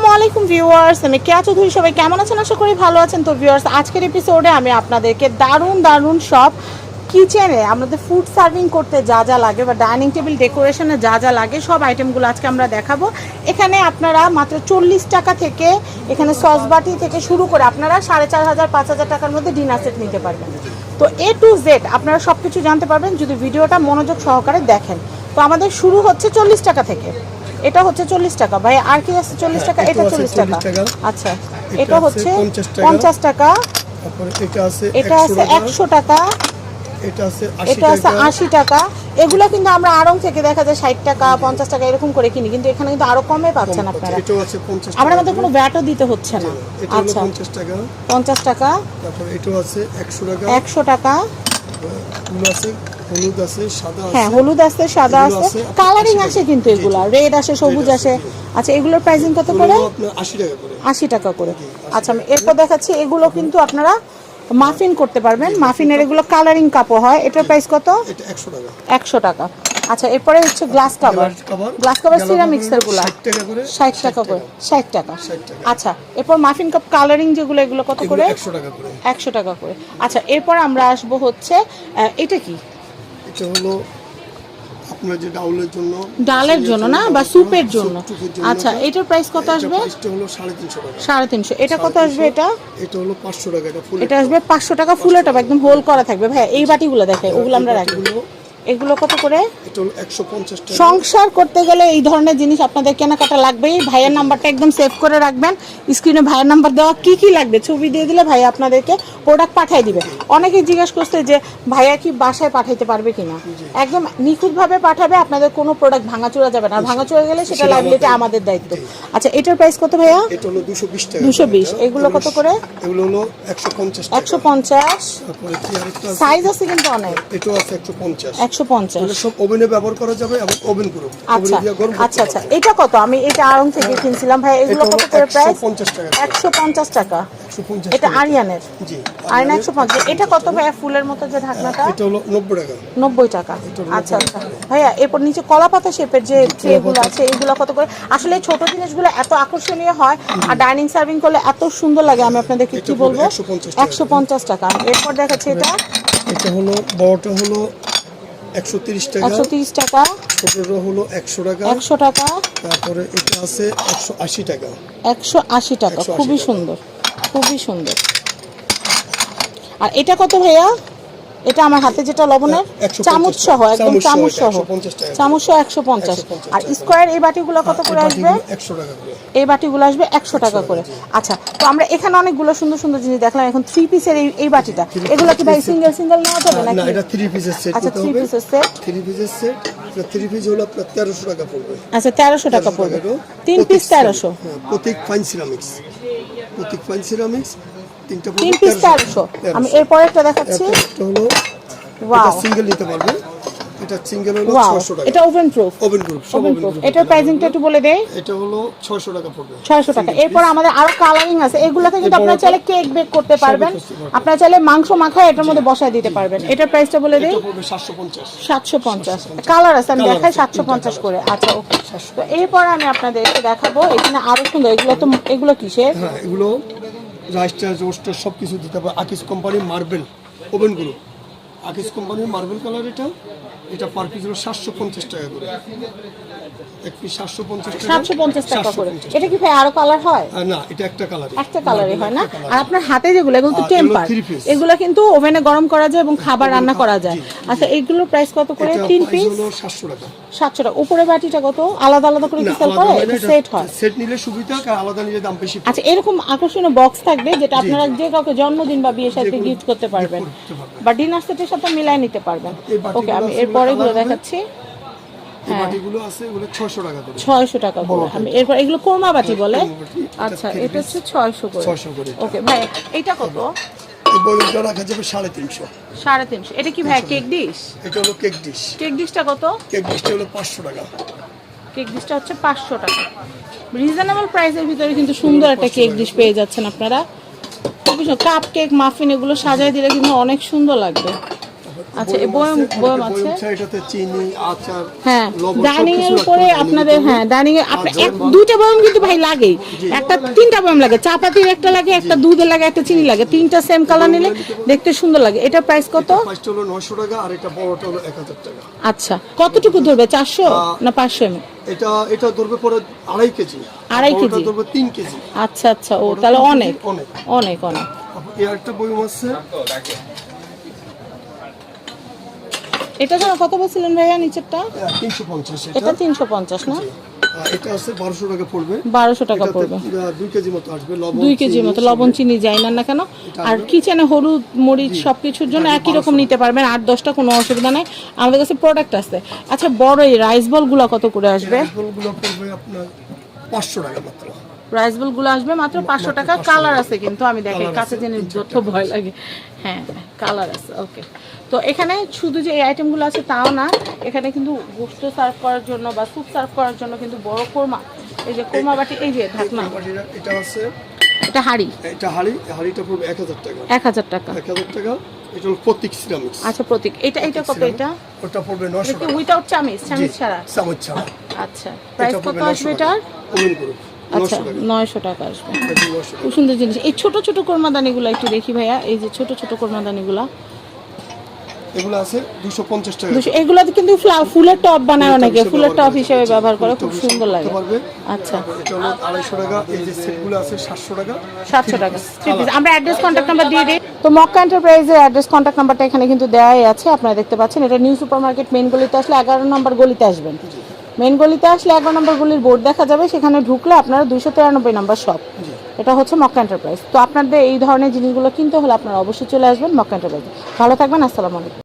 আসসালামু আলাইকুম ভিউয়ার্স, আমি কেয়া চৌধুরী, সবাই কেমন আছেন? আশা করি ভালো আছেন। তো ভিউয়ার্স, আজকের এপিসোডে আমি আপনাদেরকে দারুণ দারুণ সব কিচেনে আমাদের ফুড সার্ভিং করতে যা যা লাগে বা ডাইনিং টেবিল ডেকোরেশনে যা যা লাগে, সব আইটেমগুলো আজকে আমরা দেখাবো। এখানে আপনারা মাত্র চল্লিশ টাকা থেকে এখানে সস বাটি থেকে শুরু করে আপনারা সাড়ে চার হাজার, পাঁচ হাজার টাকার মধ্যে ডিনার সেট নিতে পারবেন। তো এ টু জেড আপনারা সব কিছু জানতে পারবেন যদি ভিডিওটা মনোযোগ সহকারে দেখেন। তো আমাদের শুরু হচ্ছে চল্লিশ টাকা থেকে। এটা হচ্ছে চল্লিশ টাকা। ভাই আর কি আছে চল্লিশ টাকা? হ্যাঁ, এটা চল্লিশ টাকা। 40 টাকা। আচ্ছা এটা হচ্ছে 50 টাকা। পঞ্চাশ টাকা। তারপরে এটা আছে একশো টাকা। এটা আছে আশি টাকা। এগুলো কিন্তু আমরা আড়ং থেকে দেখা যায় ষাট টাকা পঞ্চাশ টাকা এরকম করে কিনি কিন্তু এখানে কিন্তু আরও কমে পাচ্ছেন আপনারা। আমার মধ্যে কোনো ব্যাটও দিতে হচ্ছে না। আচ্ছা। পঞ্চাশ টাকা। পঞ্চাশ টাকা। তারপরে এটাও আছে একশো টাকা। একশো টাকা। আছে আছে হ্যাঁ হলুদ আছে সাদা আছে আছে কালারিং 80 আসে কিন্তু এগুলা রেড আসে সবুজ আসে আচ্ছা এগুলোর প্রাইসিং কত করে? হলো আপনার আশি টাকা করে। আশি টাকা করে। আচ্ছা আমি এরপর দেখাচ্ছি এগুলো কিন্তু আপনারা মাফিন করতে পারবেন। মাফিনের এগুলো কালারিং কাপও হয়। এটার প্রাইস কত? এটা একশো টাকা। আচ্ছা এরপরে হচ্ছে গ্লাস কাভার গ্লাস কাভার সিরামিক্সেরগুলা। 60 টাকা করে, ষাট টাকা করে ষাট টাকা। আচ্ছা এরপর মাফিন কাপ কালারিং যেগুলো এগুলো কত করে? একশো টাকা করে। একশো টাকা করে। আচ্ছা এরপর আমরা আসব হচ্ছে এটা কি? এটা হলো আপনার যে ডাউলের জন্য ডালের জন্য না বা স্যুপের জন্য? আচ্ছা এটার প্রাইস কত আসবে? এটা হলো সাড়ে তিনশো টাকা। সাড়ে তিনশো। এটা কত আসবে এটা? এটা হলো পাঁচশো টাকা এটা ফুল এটা আসবে পাঁচশো টাকা ফুলের টপ একদম হোল করা থাকবে। ভাই এই বাটিগুলো দেখে ওগুলো আমরা রাখি। এগুলো কত করে? এটা সংসার করতে গেলে এই ধরনের জিনিস আপনাদের কেনাকাটা লাগবেই। ভাইয়ের নাম্বারটা একদম সেভ করে রাখবেন। স্ক্রিনে ভাইয়ের নাম্বার দেওয়া কি কি লাগবে ছবি দিয়ে দিলে ভাই আপনাদেরকে প্রোডাক্ট পাঠিয়ে দিবে। অনেকে জিজ্ঞেস করছে যে ভাইয়া কি বাসায় পাঠাইতে পারবে কিনা? একদম নিখুঁতভাবে পাঠাবে আপনাদের কোনো প্রোডাক্ট ভাঙাচোরা যাবে না। ভাঙাচোরা গেলে সেটা লাইবিলিটি আমাদের- দায়িত্ব। আচ্ছা এটার প্রাইস কত ভাইয়া? এটা হলো দুশো বিশ টাকা। দুশো বিশ। এগুলো কত করে? এগুলো হলো একশো পঞ্চাশ একশো পঞ্চাশ। তারপরে কি আরেকটা আছে? সাইজ আছে কিন্তু অনেক। এটাও আছে একশো পঞ্চাশ। একশো পঞ্চাশ। সব ওভেনে ব্যবহার করা যাবে এবং ওভেন করো আচ্ছা আচ্ছা আচ্ছা। এটা কত? আমি এটা আড়ং থেকে কিনছিলাম। ভাই এগুলো কত করে প্রাইস? 150 টাকা। একশো পঞ্চাশ টাকা। এটা আরিয়ানের। জি আরিয়ান একশো পঞ্চাশ। এটা কত ভাইয়া ফুলের মতো যে ঢাকনাটা? এটা হলো নব্বই টাকা। নব্বই টাকা। আচ্ছা আচ্ছা। ভাইয়া এরপর নিচে কলা পাতা শেপের যে ট্রেগুলো আছে এইগুলো কত করে? আসলে ছোট জিনিসগুলো এত আকর্ষণীয় হয় আর ডাইনিং সার্ভিং করলে এত সুন্দর লাগে। আমি আপনাদেরকে কি বলব? একশো পঞ্চাশ টাকা। এরপর দেখাচ্ছি এটা। এটা হলো বড়টা হলো একশো তিরিশ টাকা। একশো তিরিশ টাকা। ছোটটা হলো একশো টাকা। একশো টাকা। তারপরে এটা আছে একশো আশি টাকা। একশো আশি টাকা। খুবই সুন্দর। খুবই সুন্দর। আর এটা কত ভাইয়া? এটা আমার হাতে যেটা লবণের চামচ সহ একদম চামচ সহ সহ। এটা 150 টাকা। চামচ সহ একশো পঞ্চাশ। আর স্কোয়ার এই বাটিগুলো কত করে আসবে? এই বাটিগুলো আসবে একশো টাকা করে। আচ্ছা তো আমরা এখানে অনেকগুলো সুন্দর সুন্দর জিনিস দেখলাম। এখন থ্রি পিসের এই এই বাটিটা। এগুলো কি ভাই সিঙ্গেল সিঙ্গেল নেওয়া যাবে না নাকি? এটা থ্রি পিসের সেট আচ্ছা থ্রি পিসের সেট থ্রি পিসের সেট থ্রি পিস হলো আপনার তেরোশো টাকা পড়বে। আচ্ছা তেরোশো টাকা পড়বে। তিন পিস তেরোশো। হ্যাঁ, Pratik fine ceramics Pratik fine ceramics তিন পিস তেরোশো। আমি এরপরে একটা দেখাচ্ছি। হলো ওয়াও। সিঙ্গেল নিতে পারবে। এটা সিঙ্গেল হলো ওয়াও। ছশো টাকা। এটা oven proof oven group oven oven proof এটার প্রাইসিংটা একটু বলে দেই। এটা হলো ছয়শো টাকা পড়বে। ছয়শো টাকা। এরপর আমাদের আরও কালারিং আছে। আপনারা চাইলে কেক বেক করতে পারবেন। আপনারা চাইলে মাংস মাখা এটার মধ্যে বসায় দিতে পারবেন। এটার প্রাইসটা বলে দেই। এটা পড়বে কালার আছে আমি দেখাই আছে, সাতশো পঞ্চাশ করে। আচ্ছা ওকে তো এরপর আমি আপনাদেরকে দেখাবো এখানে আরও সুন্দর। এগুলো তো এগুলো কিসের? হ্যাঁ এগুলো রাইস্টার রোস্টার সব কিছু দিতে পারবে আকিস কোম্পানি মার্বেল ওভেনগুলো আকিস কোম্পানির মার্বেল কালার এটা এটা পার পিস হলো সাতশো পঞ্চাশ টাকা করে। এক পিস সাতশো পঞ্চাশ টাকা। সাতশো পঞ্চাশ টাকা করে। এটা কি ভাই আরও কালার হয়? না এটা একটা কালার একটা কালারই হয় না? আর আপনার হাতে যেগুলো এগুলো তো টেম্পার এগুলো কিন্তু ওভেনে গরম করা যায় এবং খাবার রান্না করা যায়। আচ্ছা এইগুলোর প্রাইস কত করে? তিন পিস সাতশো টাকা। সাতশো টাকা। উপরে বাটিটা কত? আলাদা আলাদা করে কি সেল করে? সেট হয়। সেট নিলে সুবিধা আর আলাদা নিলে দাম বেশি আচ্ছা এরকম আকর্ষণীয় বক্স থাকবে যেটা আপনারা যে কাউকে জন্মদিন বা বিয়ের সাথে গিফট করতে পারবেন। করতে পারবেন। বা ডিনার সেটের সাথে মিলাই নিতে পারবেন। ওকে আমি আছে, এরপরে এগুলো আলাদা হবে। দেখাচ্ছি এগুলো ছয়শো টাকা করে। ছয়শো টাকা করে আমি এরপর এগুলো কোরমা বাটি বলে। কোরমা বাটি, এটা আচ্ছা এটা হচ্ছে ছয়শো করে। 600 করে এটা। ওকে ভাই এটা কত? এই রাখা যাবে সাড়ে তিনশো। সাড়ে তিনশো। এটা কি ভাই কেক ডিশ? এটা হলো কেক ডিশ। কেক ডিশটা কত? কেক ডিশটা হলো পাঁচশো টাকা। কেক ডিশটা হচ্ছে পাঁচশো টাকা। রিজনেবল প্রাইসের ভিতরে কিন্তু সুন্দর একটা কেক ডিশ পেয়ে যাচ্ছেন আপনারা। কাপ কেক মাফিন এগুলো সাজায় দিলে কিন্তু অনেক সুন্দর লাগবে। আচ্ছা, বয়ম- আছে, বয়ম আছে? এটাতে চিনি আচার হ্যাঁ ডাইনিং এর উপরে আপনাদের হ্যাঁ ডাইনিং আপনার এক দুইটা বয়ম কিন্তু ভাই লাগেই একটা তিনটা বয়ম লাগে চাপাতির একটা লাগে একটা দুধের লাগে একটা চিনি লাগে। তিনটা সেম কালার নিলে দেখতে সুন্দর লাগে। এটা প্রাইস কত? হলো নয়শো টাকা আর এটা বড়টা হলো এক হাজার টাকা। আচ্ছা কতটুকু ধরবে? চারশো না পাঁচশো এম এটা এটা ধরবে পরে আড়াই কেজি। আড়াই কেজি? ধরবে তিন কেজি। আচ্ছা আচ্ছা ও তাহলে অনেক। অনেক। অনেক অনেক। একটা বই আছে। এটা যেন কত বলছিলেন ভাইয়া নিচেরটা? তিনশো পঞ্চাশ এটা। এটা তিনশো পঞ্চাশ না? এটা আছে বারোশো টাকা পড়বে। বারোশো টাকা পড়বে। দুই কেজি মতো আসবে লবণ দুই কেজির চিনি, মতো লবণ চিনি যাই না না কেন? আর কিচেনে হলুদ মরিচ সবকিছুর জন্য একই রকম নিতে পারবেন আট দশটা কোনো অসুবিধা নাই। আমাদের কাছে প্রোডাক্ট আছে। আচ্ছা বড় এই রাইস বলগুলো কত করে আসবে? রাইসবলগুলো পড়বে আপনার পাঁচশো টাকা মাত্র। রাইস বলগুলো আসবে মাত্র পাঁচশো টাকা। কালার আছে কিন্তু আমি দেখি কাছে জেনে যত ভয় লাগে। হ্যাঁ কালার আছে ওকে তো এখানে শুধু যে এই আইটেমগুলো আছে তাও না এখানে কিন্তু গোস্ত সার্ভ করার জন্য বা স্যুপ সার্ভ করার জন্য কিন্তু বড় কোরমা। এই যে কোরমা বাটি এই যে ঢাকনা। এটা আছে এটা হাড়ি। এটা হাড়ি হাড়িটা পড়বে এক হাজার টাকা। এক হাজার টাকা। এক হাজার টাকা এটা হলো প্রতীক সিরামিক্স আচ্ছা প্রতীক। এটা এটা কত এটা? ওটা পড়বে নশো টাকা। উইথাউট চামিচ? চামিচ ছাড়া? চামচ ছাড়া। আচ্ছা প্রাইস কত আসবে এটার? করুন আচ্ছা নয়শো টাকা। আসবে। খুব সুন্দর জিনিস। এই ছোট ছোট কোরমাদানিগুলো একটু দেখি ভাইয়া। এই যে ছোট ছোট কোরমাদানিগুলো। এগুলো আছে টাকা। কিন্তু ফ্লা- ফুলের টপ বানায় অনেকে। ফুলের টপ ব্যবহার হিসেবে ব্যবহার করে। খুব সুন্দর লাগে। আচ্ছা। এটা টাকা। এই যে সেটগুলো আছে টাকা। টাকা। আমরা অ্যাড্রেস নাম্বার দিয়ে দিই। তো মক্কা এন্টারপ্রাইজের অ্যাড্রেস নাম্বারটা এখানে কিন্তু দেওয়াই আছে। আপনারা দেখতে পাচ্ছেন এটা নিউ সুপার মার্কেট মেন গলিতে আসলে এগারো নম্বর গলিতে আসবেন। মেন গলিতে আসলে এগারো নম্বর গলির বোর্ড দেখা যাবে সেখানে ঢুকলে আপনারা দুইশো তিরানব্বই নম্বর শপ এটা হচ্ছে মক্কা এন্টারপ্রাইজ তো আপনাদের এই ধরনের জিনিসগুলো কিনতে হলে আপনারা অবশ্যই চলে আসবেন মক্কা এন্টারপ্রাইজ ভালো থাকবেন আসসালামু আলাইকুম।